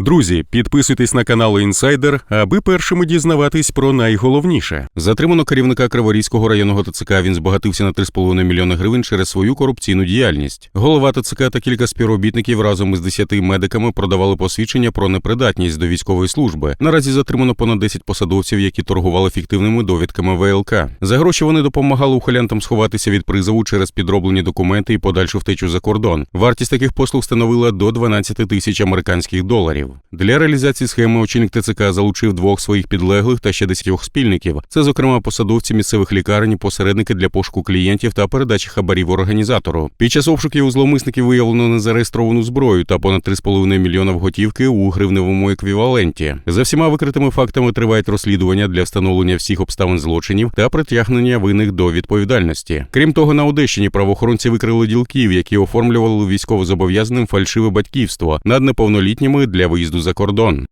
Друзі, підписуйтесь на канал Інсайдер, аби першими дізнаватись про найголовніше. Затримано керівника Криворізького районного ТЦК. Він збагатився на 3,5 мільйони гривень через свою корупційну діяльність. Голова ТЦК та кілька співробітників разом із 10 медиками продавали посвідчення про непридатність до військової служби. Наразі затримано понад 10 посадовців, які торгували фіктивними довідками ВЛК. За гроші вони допомагали ухилянтам сховатися від призову через підроблені документи і подальшу втечу за кордон. Вартість таких послуг становила до 12 тисяч американських доларів. Для реалізації схеми очільник ТЦК залучив двох своїх підлеглих та ще десятьох спільників. Це, зокрема, посадовці місцевих лікарень, посередники для пошуку клієнтів та передачі хабарів організатору. Під час обшуків у зловмисників виявлено незареєстровану зброю та понад 3,5 мільйона готівки у гривневому еквіваленті. За всіма викритими фактами тривають розслідування для встановлення всіх обставин злочинів та притягнення винних до відповідальності. Крім того, на Одещині правоохоронці викрили ділків, які оформлювали військовозобов'язаним фальшиве батьківство над неповнолітніми для виїзду за кордон.